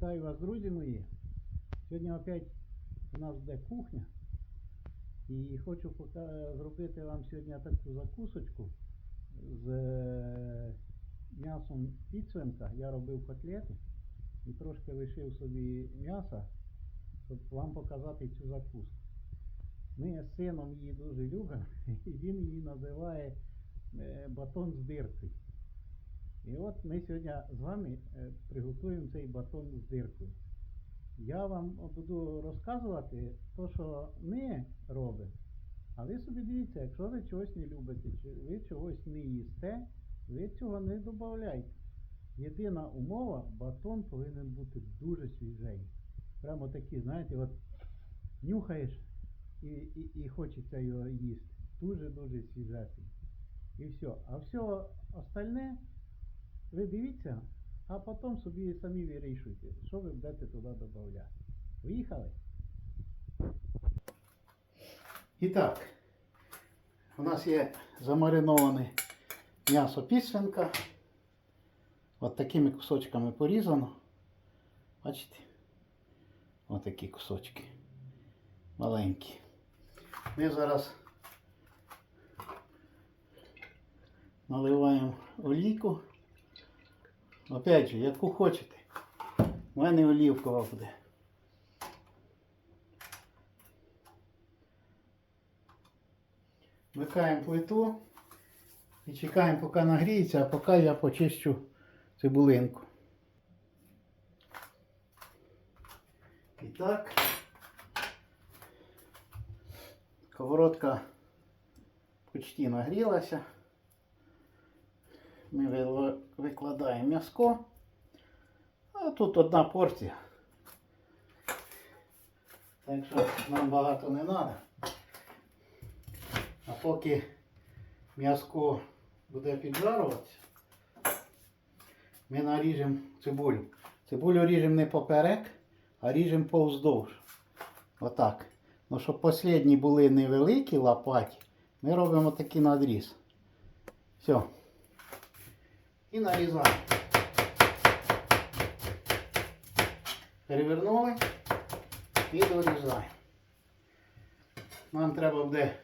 Вітаю вас, друзі мої. Сьогодні опять у нас буде кухня. І хочу зробити вам сьогодні таку закусочку з е, м'ясом підсвинка. Я робив котлети і трошки лишив собі м'яса, щоб вам показати цю закуску. Ми з сином її дуже любимо, і він її називає е, батон з диркою. І от ми сьогодні з вами е, приготуємо цей батон з диркою. Я вам буду розказувати те, що ми робимо. А ви собі дивіться, якщо ви чогось не любите, чи ви чогось не їсте, ви цього не додавайте. Єдина умова, батон повинен бути дуже свіжий. Прямо такий, знаєте, от нюхаєш і, і, і хочеться його їсти. Дуже-дуже свіжатий. І все. А все остальне ви дивіться, а потім собі самі вирішуйте, що ви будете туди додавати. Поїхали? І так, у нас є замариноване м'ясо пісвинка. От такими кусочками порізано. Бачите? Ось такі кусочки. Маленькі. Ми зараз наливаємо олійку. Опять же, яку хочете. У мене олівкова буде. Вмикаємо плиту і чекаємо, поки нагріється, а поки я почищу цибулинку. І так. Сковородка почти нагрілася. Ми викладаємо м'яско. А тут одна порція. Так що нам багато не треба. А поки м'яско буде піджарюватися, ми наріжемо цибулю. Цибулю ріжемо не поперек, а ріжемо повздовж. Отак. Ну, щоб останні були невеликі лопаті, ми робимо такий надріз. Все. І нарізаємо. Перевернули і дорізаємо. Нам треба буде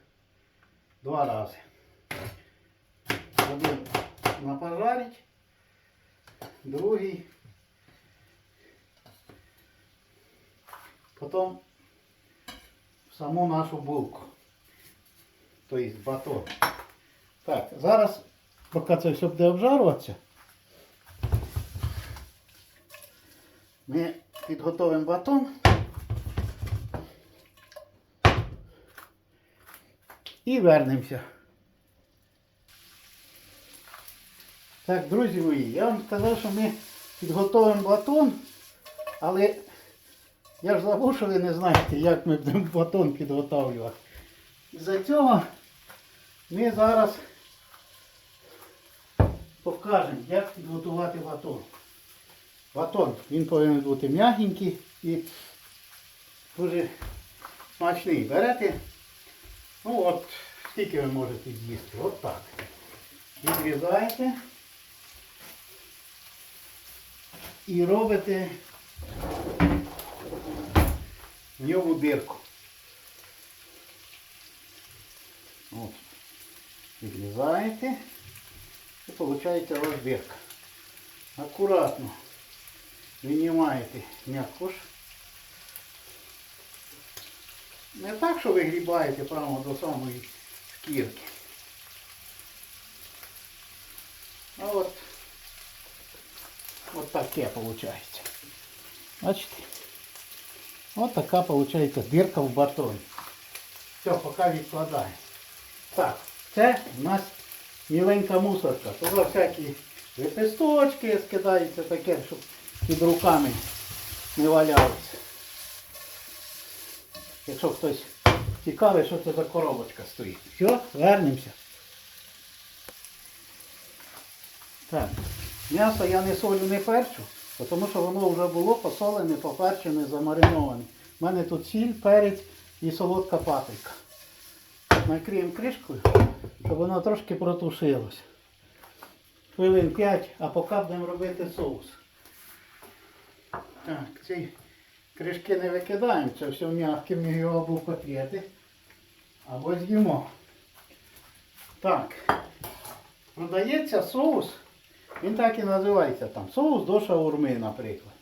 два рази. Один напожарить, другий. Потім в саму нашу булку. Тобто батон. Так, зараз, поки це все буде обжарюватися, ми підготовимо батон. І вернемося. Так, друзі мої, я вам сказав, що ми підготовимо батон, але я ж забув, що ви не знаєте, як ми будемо батон підготовлювати. Із-за цього ми зараз покажемо, як підготувати батон. Батон, він повинен бути м'ягенький і дуже смачний. Берете, ну от, скільки ви можете з'їсти, от так. Відрізаєте і робите в ньому дирку. От. Відрізаєте і виходить у вас дирка. Акуратно винімаєте м'якуш. Не так, що вигрібаєте прямо до самої шкірки. А от, от таке виходить. Бачите? От така виходить дирка в батоні. Все, поки відкладаємо. Так, це у нас міленька мусорка. Туди всякі лепесточки скидаються таке, щоб під руками не валялися. Якщо хтось цікавий, що це за коробочка стоїть. Все, вернемося. Так, м'ясо я не солю, не перчу, тому що воно вже було посолене, поперчене, замариноване. У мене тут сіль, перець і солодка паприка. Накриємо кришкою, щоб воно трошки протушилось. Хвилин 5, а поки будемо робити соус. Так, ці кришки не викидаємо, це все м'яке, ми його або котлети, або з'їмо. Так, продається соус, він так і називається там. Соус до шаурми, наприклад.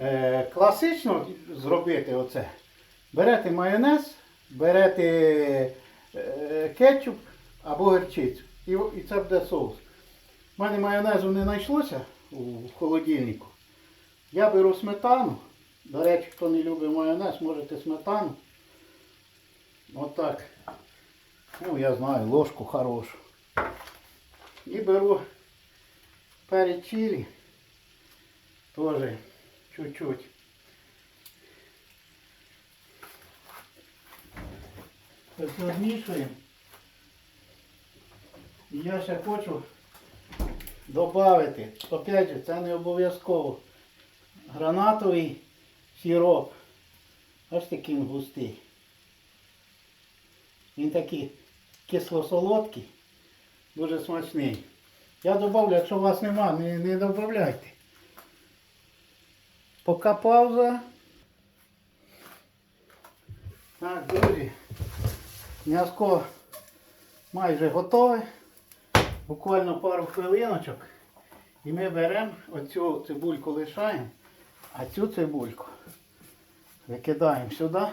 Е, класично зробити оце. Берете майонез, берете е, кетчуп або гірчицю. І, і це буде соус. У мене майонезу не знайшлося у холодильнику. Я беру сметану. До речі, хто не любить майонез, можете сметану. Отак. Ну, я знаю, ложку хорошу. І беру перець чилі. Теж чуть-чуть. Ось змішуємо. І я ще хочу додати, опять же, це не обов'язково. Гранатовий сироп. Ось такий густий. Він такий кисло-солодкий, дуже смачний. Я додавлю, якщо у вас нема, не, не додавайте. Поки пауза. Так, друзі. М'яско майже готове. Буквально пару хвилиночок. І ми беремо оцю цибульку лишаємо, а цю цибульку викидаємо сюди.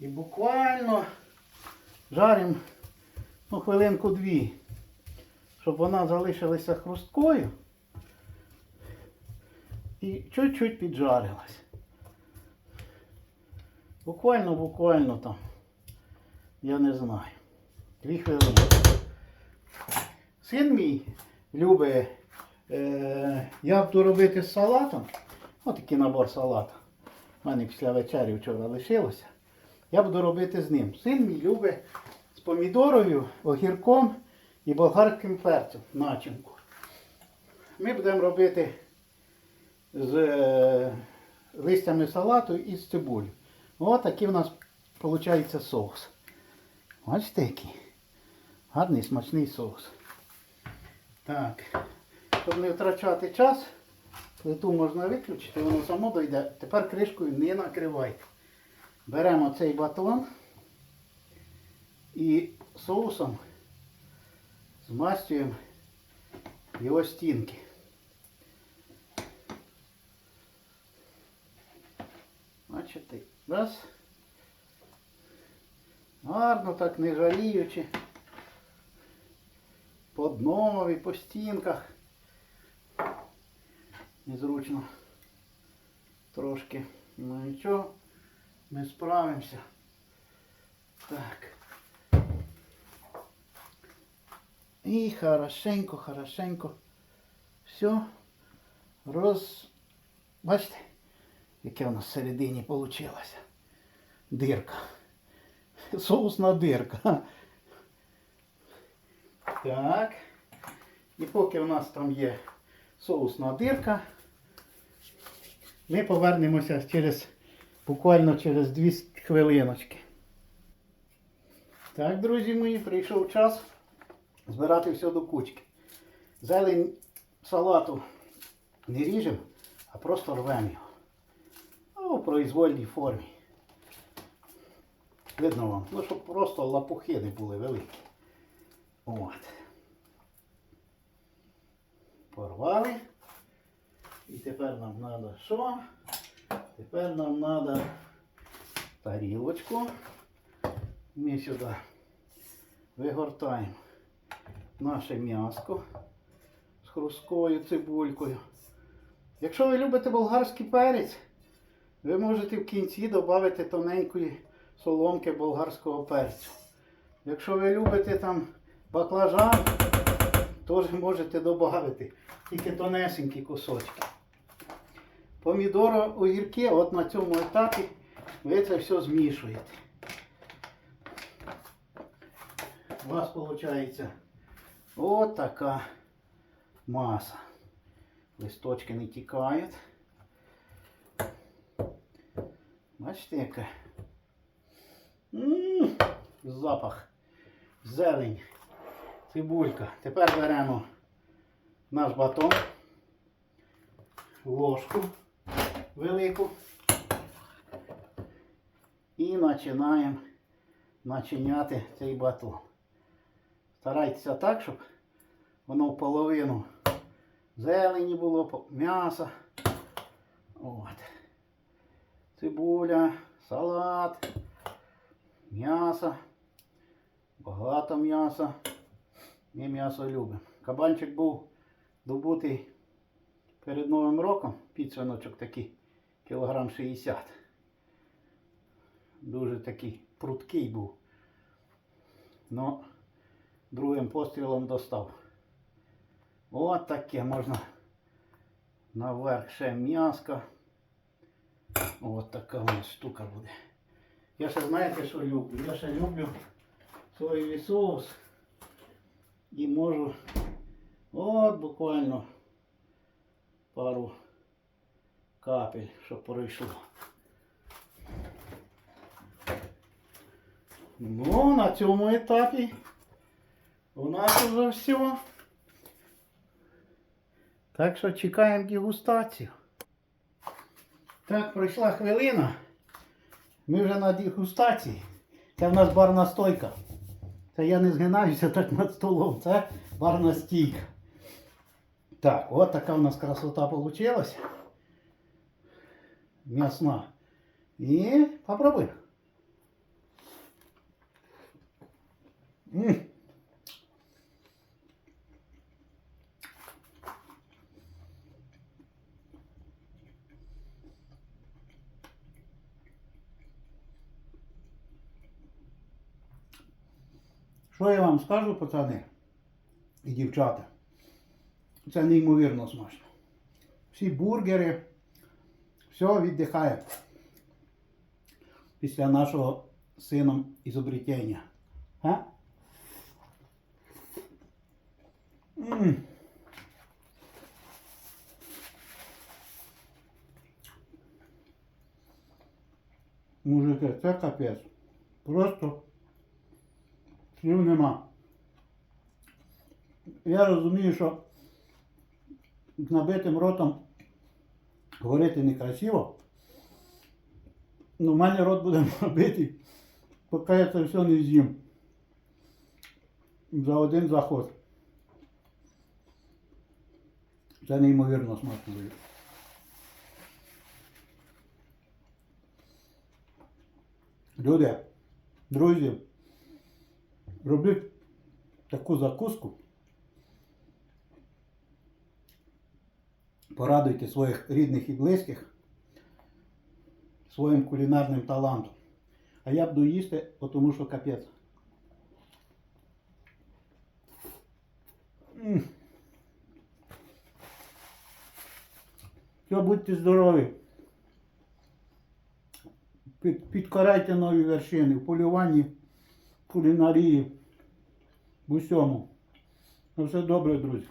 І буквально жаримо ну, хвилинку-дві, щоб вона залишилася хрусткою і чуть-чуть піджарилась. Буквально, буквально там, я не знаю, дві хвилини. Син мій любить, е, я буду робити з салатом. Ось такий набор салату. У мене після вечері вчора лишилося. Я буду робити з ним. Син мій любить з помідорою, огірком і болгарським перцем начинку. Ми будемо робити з е, листями салату і з цибулю. Ось такий у нас виходить соус. Бачите який? Гарний смачний соус. Так, щоб не втрачати час, плиту можна виключити, воно само дойде. Тепер кришкою не накривайте. Беремо цей батон і соусом змастюємо його стінки. Бачите, раз. Гарно так не жаліючи. По днові, по стінках. Незручно трошки. Ну нічого, ми справимося. Так. І хорошенько, хорошенько. Все. Роз... Бачите, яке у нас всередині вийшло. Дирка. Соусна дирка. Так. І поки у нас там є соусна дирка, ми повернемося через буквально через 2 хвилиночки. Так, друзі мої, прийшов час збирати все до кучки. Зелень салату не ріжемо, а просто рвемо його. Ну, у произвольній формі. Видно вам, ну щоб просто лапухи не були великі. От. Порвали. І тепер нам треба що? Тепер нам треба тарілочку. Ми сюди вигортаємо наше м'яско з хрусткою цибулькою. Якщо ви любите болгарський перець, ви можете в кінці додати тоненької соломки болгарського перцю. Якщо ви любите там баклажан, теж можете додати тільки тонесенькі кусочки. Помідори, огірки, от на цьому етапі ви це все змішуєте. У вас виходить от така маса. Листочки не тікають. Бачите, яка? М, Запах. Зелень. Цибулька. Тепер беремо наш батон, ложку велику. І починаємо начиняти цей батон. Старайтеся так, щоб воно в половину зелені було, м'яса. От. Цибуля, салат, м'ясо, багато м'яса. Ми м'ясо любимо. Кабанчик був добутий перед Новим роком, підсвиночок такий, кілограм 60. Дуже такий пруткий був. Но другим пострілом достав. От таке можна наверх ще м'яска. От така у нас штука буде. Я ще знаєте, що люблю? Я ще люблю соєвий соус. І можу от буквально пару капель, щоб пройшло. Ну, на цьому етапі у нас вже все. Так що чекаємо дегустацію. Так, пройшла хвилина. Ми вже на дегустації. Це в нас барна стойка. Це я не згинаюся так над столом. Це барна стійка. Так, от така у нас красота вийшла. М'ясна. І попробуй. М. Що я вам скажу, пацани і дівчата? Це неймовірно смачно. Всі бургери, все віддихає після нашого сином ізобретення. А? М. Мужики, це капець. Просто слів нема. Я розумію, що з набитим ротом говорити некрасиво. Ну, в мене рот буде набитий, поки я це все не з'їм. За один заход. Це неймовірно смачно буде. Люди, друзі, робіть таку закуску. Порадуйте своїх рідних і близьких своїм кулінарним талантом. А я буду їсти, тому що капець. Все, будьте здорові. Під, підкоряйте нові вершини в полюванні, кулінарії, в усьому. Ну все добре, друзі.